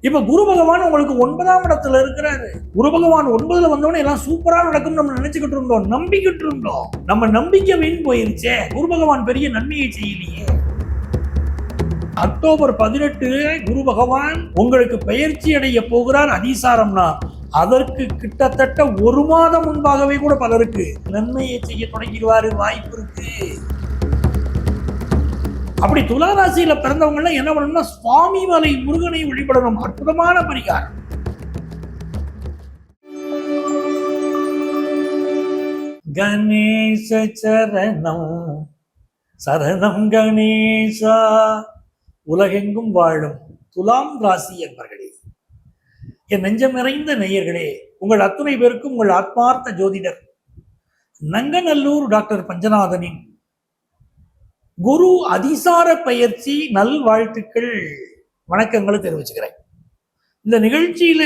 இப்ப குரு பகவான் உங்களுக்கு ஒன்பதாம் இடத்துல இருக்கிறாரு. குரு பகவான் ஒன்பதுல வந்தவொடனே எல்லாம் சூப்பரா நடக்கும் நம்ம நினைச்சுக்கிட்டு இருந்தோம் நம்பிக்கிட்டு இருந்தோம். நம்ம நம்பிக்கை வீண் போயிருச்சே. குரு பகவான் பெரிய நன்மையை செய்யலையே. அக்டோபர் பதினெட்டு குரு பகவான் உங்களுக்கு பயிற்சி அடைய போகிறார் அதிசாரம்னா அதற்கு கிட்டத்தட்ட ஒரு மாதம் முன்பாகவே கூட பலருக்கு நன்மையை செய்ய தொடங்கிடுவாரு வாய்ப்பு இருக்கு. அப்படி துலா ராசியில பிறந்தவங்க எல்லாம் என்ன பண்ணணும்னா சுவாமி மலை முருகனை வழிபடணும். அற்புதமான பரிகாரம். கணேச சரணம். சரணம் கணேசா. உலகெங்கும் வாழும் துலாம் ராசி என்பர்களே. என் நெஞ்சம் நிறைந்த நேயர்களே உங்கள் அத்துணை பேருக்கும் உங்கள் ஆத்மார்த்த ஜோதிடர் நங்கநல்லூர் டாக்டர் பஞ்சநாதனின் குரு அதிசார பயிற்சி நல்வாழ்த்துக்கள். வணக்கங்களை தெரிவிச்சுக்கிறேன். இந்த நிகழ்ச்சியில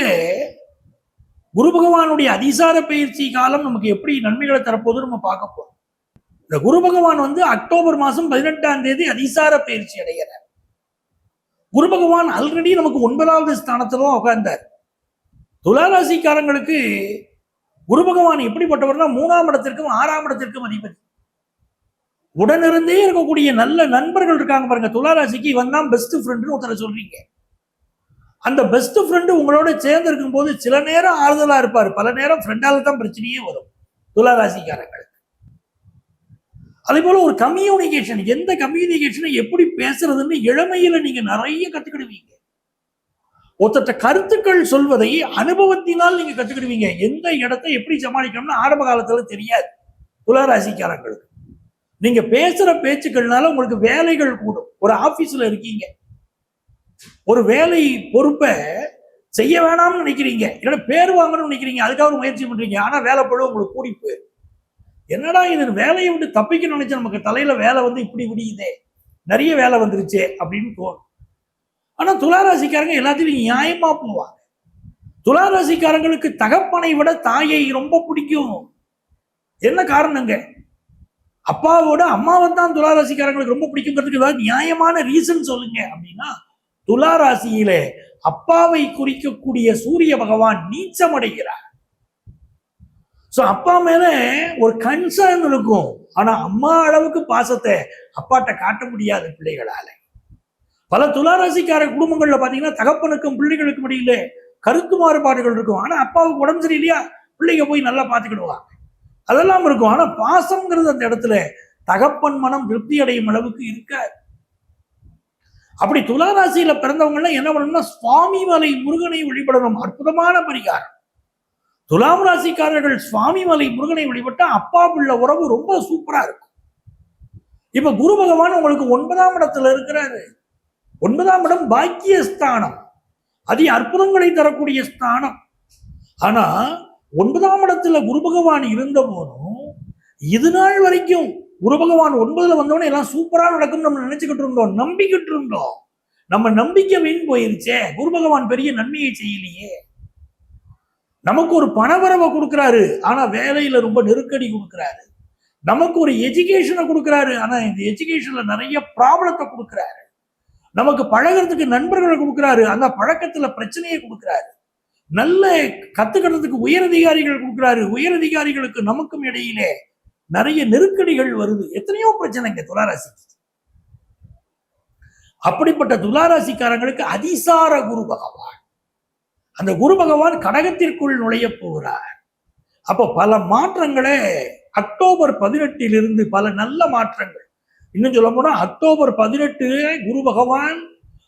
குரு பகவானுடைய அதிசார பயிற்சி காலம் நமக்கு எப்படி நன்மைகளை தரப்போது நம்ம பார்க்க போறோம். இந்த குரு பகவான் வந்து அக்டோபர் மாசம் பதினெட்டாம் தேதி அதிசார பயிற்சி அடைகிறார். குரு பகவான் ஆல்ரெடி நமக்கு ஒன்பதாவது ஸ்தானத்துல உட்கார்ந்தார். துளாராசிக்காரங்களுக்கு குரு பகவான் எப்படிப்பட்டவர்னா மூணாம் இடத்திற்கும் ஆறாம் இடத்திற்கும் அதிபதி. உடனிருந்தே இருக்கக்கூடிய நல்ல நண்பர்கள் இருக்காங்க பாருங்க. துளாராசிக்கு இவன் தான் பெஸ்ட் ஃப்ரெண்டுன்னு ஒருத்தரை சொல்றீங்க. அந்த பெஸ்ட் ஃப்ரெண்டு உங்களோட சேர்ந்து இருக்கும் போது சில நேரம் ஆறுதலா இருப்பார். பல நேரம் ஃப்ரெண்டால தான் பிரச்சனையே வரும். துளாராசிக்காரங்களுக்கு. அதே போல ஒரு கம்யூனிகேஷன் எந்த கம்யூனிகேஷனை எப்படி பேசுறதுன்னு இளமையில நீங்க நிறைய கத்துக்கிடுவீங்க. ஒருத்தட்ட கருத்துக்கள் சொல்வதை அனுபவத்தினால் நீங்க கத்துக்கிடுவீங்க. எந்த இடத்தை எப்படி சமாளிக்கணும்னு ஆரம்ப காலத்துல தெரியாது. துளாராசிக்காரங்களுக்கு. நீங்க பேசுற பேச்சுக்கள்னால உங்களுக்கு வேலைகள் கூடும். ஒரு ஆபீஸ்ல இருக்கீங்க. ஒரு வேலை பொறுப்பை செய்ய வேணாம்னு நினைக்கிறீங்க. இல்லைன்னா பேர் வாங்கணும்னு நினைக்கிறீங்க. அதுக்காக ஒரு முயற்சி பண்றீங்க. ஆனா வேலை பழுவ உங்களுக்கு கூடி என்னடா இது? வேலையை விட்டு தப்பிக்க நினைச்சா நமக்கு தலையில வேலை வந்து இப்படி விடியுதே. நிறைய வேலை வந்துருச்சு அப்படின்னு தோணும். ஆனா துளாராசிக்காரங்க எல்லாத்தையும் நியாயமா போவாங்க. துளாராசிக்காரங்களுக்கு தகப்பனை விட தாயை ரொம்ப பிடிக்கும். என்ன காரணங்க? அப்பாவோட அம்மாவை தான் துளாராசிக்காரங்களுக்கு ரொம்ப பிடிக்குங்கிறதுக்கு ஏதாவது நியாயமான ரீசன் சொல்லுங்க அப்படின்னா துளாராசியிலே அப்பாவை குறிக்கக்கூடிய சூரிய பகவான் நீச்சம் அடைகிறார். சோ அப்பா மேல ஒரு கன்சர்ன் இருக்கும். ஆனா அம்மா அளவுக்கு பாசத்தை அப்பாட்ட காட்ட முடியாது பிள்ளைகளால. பல துளாராசிக்கார குடும்பங்கள்ல பாத்தீங்கன்னா தகப்பனுக்கும் பிள்ளைகளுக்கும் இடையில கருத்து மாறுபாடுகள் இருக்கும். ஆனா அப்பாவுக்கு உடம்பு சரியில்லையா? பிள்ளைங்க போய் நல்லா பாத்துக்கிடுவாங்க. அதெல்லாம் இருக்கும். ஆனா பாசம்ங்கிறது அந்த இடத்துல தகப்பன் மனம் திருப்தி அடையும் அளவுக்கு இருக்காது அப்படி துளாராசியில பிறந்தவங்க எல்லாம் என்ன பண்ணணும்னா சுவாமி மலை முருகனை வழிபடணும். அற்புதமான பரிகாரம். துலாம் ராசிக்காரர்கள் சுவாமி மலை முருகனை வழிபட்டா அப்பா பிள்ளை உறவு ரொம்ப சூப்பரா இருக்கும். இப்ப குரு பகவான் உங்களுக்கு ஒன்பதாம் இடத்துல இருக்கிறாரு. ஒன்பதாம் இடம் பாக்கிய ஸ்தானம் அதி அற்புதங்களை தரக்கூடிய ஸ்தானம். ஆனா ஒன்பதாம் இடத்துல குரு பகவான் இருந்த போதும் இது நாள் வரைக்கும் குரு பகவான் ஒன்பதுல வந்தவொடனே எல்லாம் சூப்பரா நடக்கும் நம்ம நினைச்சுக்கிட்டு இருந்தோம் நம்பிக்கிட்டு இருந்தோம். நம்ம நம்பிக்கை வீண் போயிருச்சே குரு பகவான் பெரிய நன்மையை செய்யலையே. நமக்கு ஒரு பணவரவை கொடுக்குறாரு ஆனா வேலையில ரொம்ப நெருக்கடி கொடுக்குறாரு. நமக்கு ஒரு எஜுகேஷனை கொடுக்குறாரு ஆனா இந்த எஜுகேஷன்ல நிறைய ப்ராப்ளத்தை கொடுக்குறாரு. நமக்கு பழகிறதுக்கு நண்பர்களை கொடுக்குறாரு அந்த பழக்கத்துல பிரச்சனையை கொடுக்குறாரு. நல்ல கத்துக்கிறதுக்கு உயரதிகாரிகள் கொடுக்குறாரு. உயரதிகாரிகளுக்கு நமக்கும் இடையிலே நிறைய நெருக்கடிகள் வருது. எத்தனையோ பிரச்சனைங்க துளாராசி அப்படிப்பட்ட துளாராசிக்காரங்களுக்கு அதிசார குரு பகவான். அந்த குரு பகவான் கடகத்திற்குள் நுழைய போகிறார். அப்போ பல மாற்றங்களே அக்டோபர் பதினெட்டிலிருந்து பல நல்ல மாற்றங்கள். இன்னும் சொல்ல போனா அக்டோபர் பதினெட்டு குரு பகவான்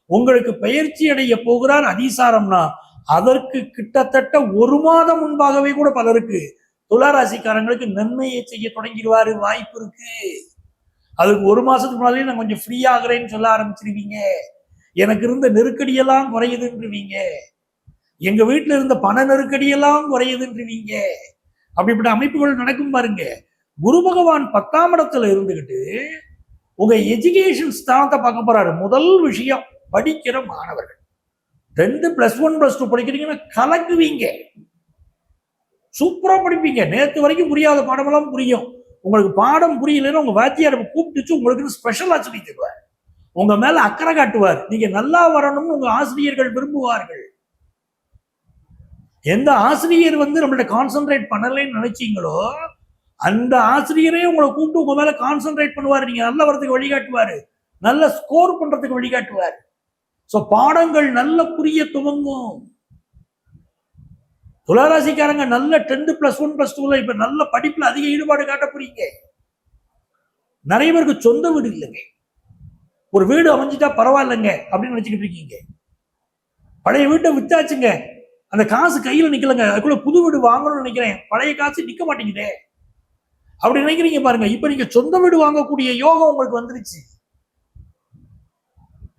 உங்களுக்கு பயிற்சி அடைய போகிறார். அதிசாரம்னா அதற்கு கிட்டத்தட்ட ஒரு மாதம் முன்பாகவே கூட பலருக்கு துளாராசிக்காரங்களுக்கு நன்மையை செய்ய தொடங்கிடுவாரு வாய்ப்பு இருக்கு. அதுக்கு ஒரு மாசத்துக்கு முன்னாலே நான் கொஞ்சம் ஃப்ரீ ஆகிறேன்னு சொல்ல ஆரம்பிச்சிருவீங்க. எனக்கு இருந்த நெருக்கடியெல்லாம் குறையுதுன்றீங்க எங்க வீட்டுல இருந்த பண நெருக்கடியெல்லாம் குறையுதுன்றீங்க அப்படிப்பட்ட அமைப்புகள் நடக்கும் பாருங்க. குரு பகவான் பத்தாம் இடத்துல இருந்துகிட்டு உங்க எஜுகேஷன் ஸ்தானத்தை பார்க்க போறாரு. முதல் விஷயம் படிக்கிற மாணவர்கள். ரெண்டு பிளஸ் ஒன் பிளஸ் டூ படிக்கிறீங்கன்னா கலக்குவீங்க. சூப்பரா படிப்பீங்க. நேற்று வரைக்கும் புரியாத பாடமெல்லாம் புரியும். உங்களுக்கு பாடம் புரியலன்னா உங்க வாத்தியார் கூப்பிட்டுச்சு உங்களுக்கு ஸ்பெஷல் சொல்லி தருவார். உங்க மேலே அக்கறை காட்டுவார். நீங்க நல்லா வரணும்னு உங்க ஆசிரியர்கள் விரும்புவார்கள். எந்த ஆசிரியர் வந்து நம்மள்ட்ட கான்சென்ட்ரேட் பண்ணலைன்னு நினைச்சீங்களோ அந்த ஆசிரியரே உங்களை கூப்பிட்டு உங்க மேல கான்சென்ட்ரேட் பண்ணுவாரு. நீங்க நல்ல வரதுக்கு வழிகாட்டுவார். நல்ல ஸ்கோர் பண்றதுக்கு வழிகாட்டுவார். சோ பாடங்கள் நல்ல புரிய துவங்கும். துளாராசிக்காரங்க நல்ல டென்த் பிளஸ் ஒன் பிளஸ் டூல இப்ப நல்ல படிப்புல அதிக ஈடுபாடு காட்ட போறீங்க. நிறைய பேருக்கு சொந்த வீடு இல்லைங்க. ஒரு வீடு அமைஞ்சிட்டா பரவாயில்லைங்க அப்படின்னு நினைச்சுக்கிட்டு இருக்கீங்க. பழைய வீட்டை வித்தாச்சுங்க. அந்த காசு கையில நிக்கலங்க. அதுக்குள்ள புது வீடு வாங்கணும்னு நினைக்கிறேன். பழைய காசு நிக்க மாட்டேங்குதே. அப்படி நினைக்கிறீங்க பாருங்க. இப்ப நீங்க சொந்த வீடு வாங்கக்கூடிய யோகம் உங்களுக்கு வந்துருச்சு.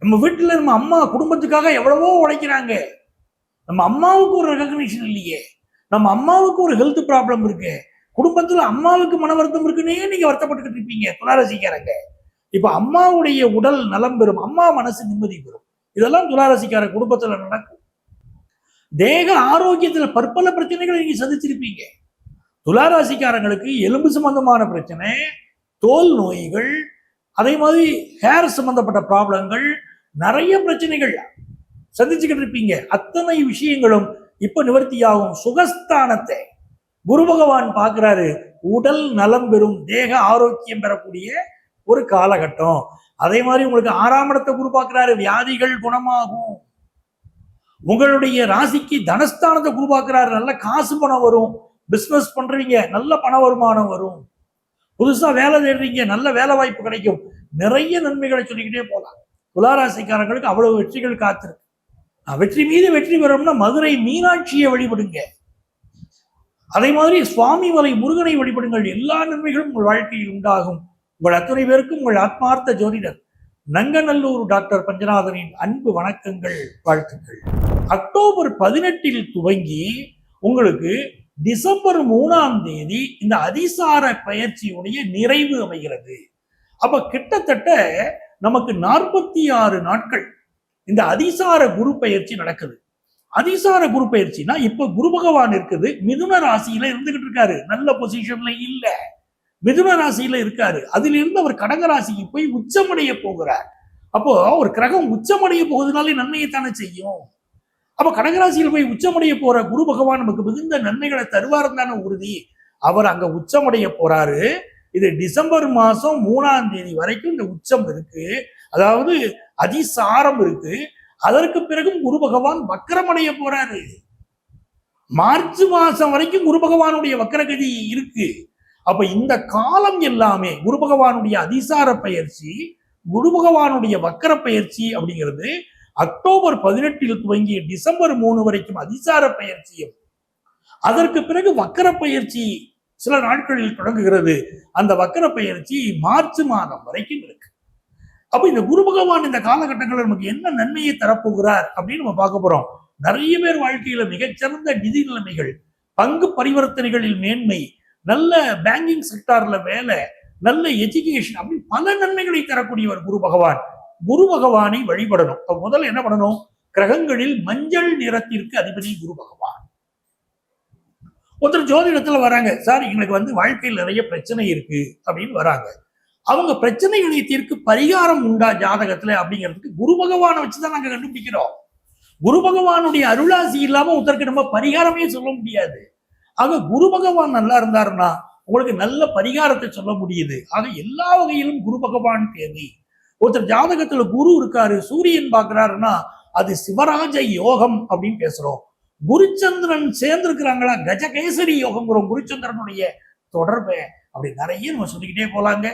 நம்ம வீட்டில் நம்ம அம்மா குடும்பத்துக்காக எவ்வளவோ உழைக்கிறாங்க. நம்ம அம்மாவுக்கு ஒரு ரெகக்னிஷன் இல்லையே. நம்ம அம்மாவுக்கு ஒரு ஹெல்த் ப்ராப்ளம் இருக்கு. குடும்பத்துல அம்மாவுக்கு மன வருத்தம் இருக்குன்னே நீங்கள் வருத்தப்பட்டுக்கிட்டு இருப்பீங்க துளாரசிக்காரங்க. இப்போ அம்மாவுடைய உடல் நலம் பெறும் அம்மா மனசு நிம்மதி பெறும். இதெல்லாம் துளாரசிக்கார குடும்பத்துல நடக்கும். தேக ஆரோக்கியத்துல பற்பல பிரச்சனைகளை நீங்க சந்திச்சிருப்பீங்க. துளாராசிக்காரங்களுக்கு எலும்பு சம்பந்தமான பிரச்சனை தோல் நோய்கள் அதே மாதிரி ஹேர் சம்பந்தப்பட்ட ப்ராப்ளங்கள் நிறைய பிரச்சனைகள் சந்திச்சுக்கிட்டு இருப்பீங்க. அத்தனை விஷயங்களும் இப்ப நிவர்த்தியாகும். சுகஸ்தானத்தை குரு பகவான் பார்க்கிறாரு. உடல் நலம் பெறும் தேக ஆரோக்கியம் பெறக்கூடிய ஒரு காலகட்டம். அதே மாதிரி உங்களுக்கு ஆறாம் இடத்தை குரு பார்க்கிறாரு. வியாதிகள் குணமாகும். உங்களுடைய ராசிக்கு தனஸ்தானத்தை குரு பார்க்கிறாரு. நல்ல காசு பணம் வரும். பிசினஸ் பண்றீங்க. நல்ல பண வருமானம் வரும். புதுசா வேலை தேடுறீங்க. நல்ல வேலை வாய்ப்பு கிடைக்கும். நிறைய நன்மைகளை சொல்லிக்கிட்டே போகலாம் துளாராசிக்காரங்களுக்கு அவ்வளவு வெற்றிகள் காத்திருக்கு. வெற்றி மீது வெற்றி பெறோம்னா மதுரை மீனாட்சியை வழிபடுங்க. அதே மாதிரி சுவாமி வலை முருகனை வழிபடுங்கள். எல்லா நன்மைகளும் உங்கள் வாழ்க்கையில் உண்டாகும். உங்கள் அத்தனை பேருக்கும் உங்கள் ஆத்மார்த்த ஜோதிடர் நங்கநல்லூர் டாக்டர் பஞ்சநாதனின் அன்பு வணக்கங்கள் வாழ்த்துக்கள். அக்டோபர் பதினெட்டில் துவங்கி உங்களுக்கு டிசம்பர் மூணாம் தேதி இந்த அதிசார பயிற்சியுடைய நிறைவு அமைகிறது. அப்ப கிட்டத்தட்ட நமக்கு நாற்பத்தி ஆறு நாட்கள் இந்த அதிசார குரு பயிற்சி நடக்குது. அதிசார குரு பயிற்சினா இப்ப குரு பகவான் இருக்குது மிதுன ராசியில இருந்துகிட்டு இருக்காரு. நல்ல பொசிஷன்ல இல்ல. மிதுன ராசியில இருக்காரு. அதிலிருந்து அவர் கடக ராசிக்கு போய் உச்சமடைய போகிறார். அப்போ ஒரு கிரகம் உச்சமடைய போகுதுனாலே நன்மையை தானே செய்யும். அப்ப கடகராசியில் போய் உச்சமடைய போற குரு பகவான் நமக்கு மிகுந்த நன்மைகளை தருவார் தானே உறுதி. அவர் அங்க உச்சமடைய போறாரு. இது டிசம்பர் மாதம் மூணாம் தேதி வரைக்கும் இந்த உச்சம் இருக்கு. அதாவது அதிசாரம் இருக்கு. அதற்கு பிறகும் குரு பகவான் வக்கரமடைய போறாரு. மார்ச் மாசம் வரைக்கும் குரு பகவானுடைய வக்கரகதி இருக்கு. அப்ப இந்த காலம் எல்லாமே குரு பகவானுடைய அதிசார பயிற்சி குரு பகவானுடைய வக்கர பயிற்சி அப்படிங்கிறது அக்டோபர் பதினெட்டில் துவங்கி டிசம்பர் மூணு வரைக்கும் அதிசார பயிற்சியும். அதற்கு பிறகு வக்கர பயிற்சி சில நாட்களில் தொடங்குகிறது. அந்த வக்கர பயிற்சி மார்ச் மாதம் வரைக்கும் இருக்கு. அப்ப இந்த குரு பகவான் இந்த காலகட்டங்களில் நமக்கு என்ன நன்மையை தரப்போகிறார் அப்படின்னு நம்ம பார்க்க போறோம். நிறைய பேர் வாழ்க்கையில மிகச்சிறந்த நிதி நிலைமைகள் பங்கு பரிவர்த்தனைகளில் மேன்மை நல்ல பேங்கிங் செக்டார்ல வேலை நல்ல எஜுகேஷன் அப்படின்னு பல நன்மைகளை தரக்கூடியவர் குரு பகவான். குரு பகவானை வழிபடணும். அப்ப முதல்ல என்ன பண்ணணும்? கிரகங்களில் மஞ்சள் நிறத்திற்கு அதிபதி குரு பகவான். ஒருத்தர் ஜோதிடத்துல வராங்க சார் எங்களுக்கு வந்து வாழ்க்கையில் நிறைய பிரச்சனை இருக்கு அப்படின்னு வராங்க. அவங்க பிரச்சனைகளை தீர்க்க பரிகாரம் உண்டா ஜாதகத்துல அப்படிங்கிறதுக்கு குரு பகவானை வச்சுதான் நாங்க கண்டுபிடிக்கிறோம். குரு பகவானுடைய அருளாசி இல்லாம ஒருத்தருக்கு நம்ம பரிகாரமே சொல்ல முடியாது. ஆக குரு பகவான் நல்லா இருந்தாருன்னா உங்களுக்கு நல்ல பரிகாரத்தை சொல்ல முடியுது. ஆக எல்லா வகையிலும் குரு பகவான் தேவை. ஒருத்தர் ஜாதகத்துல குரு இருக்காரு சூரியன் பாக்குறாருன்னா அது சிவராஜ யோகம் அப்படின்னு பேசுறோம். குருச்சந்திரன் சேர்ந்திருக்கிறாங்களா? கஜகேசரி யோகம்ங்கிறோம் குருச்சந்திரனுடைய தொடர்பை அப்படி நிறைய நம்ம சொல்லிக்கிட்டே போலாங்க.